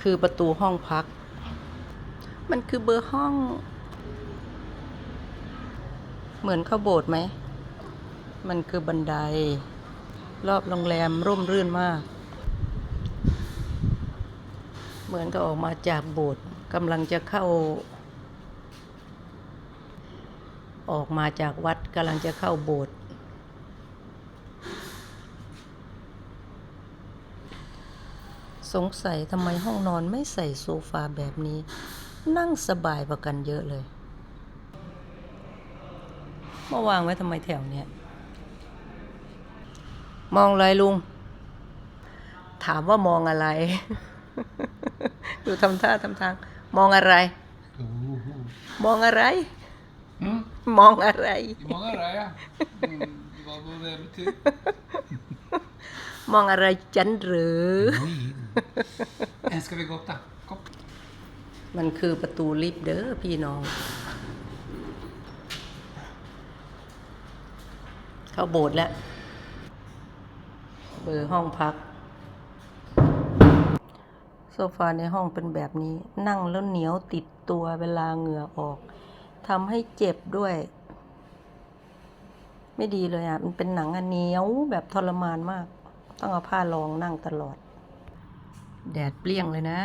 คือประตูห้องพัก มันคือเบอร์ห้อง เหมือนเข้าโบสถ์ไหม มันคือบันได รอบโรงแรมร่มรื่นมาก เหมือนกับออกมาจากโบสถ์กำลังจะเข้า ออกมาจากวัดกำลังจะเข้าโบสถ์ สงสัยทำไมห้องนอนไม่ใส่โซฟาแบบนี้ นั่งสบายกว่ากันเยอะเลย มาวางไว้ทำไมแถวเนี้ย มองอะไรลุง ถามว่ามองอะไร ดูทำท่าทำทาง มองอะไร มองอะไร Mm. มองอะไร I många röja. Mm, vad var det betyder? ม องอะไรจันหรือ En ska vi gotta? Kom. มันคือประตูลิฟต์เด้อพี่น้อง เข้าโบสถ์แล้ว เบอร์ห้องพัก โซฟาในห้องเป็นแบบนี้ นั่งแล้วเหนียวติดตัวเวลาเหงื่อออกทำให้เจ็บด้วย ไม่ดีเลยอะ มันเป็นหนังอันเหนียวแบบทรมานมาก ต้องเอาผ้ารองนั่งตลอด แดดเปรี้ยงเลยนะ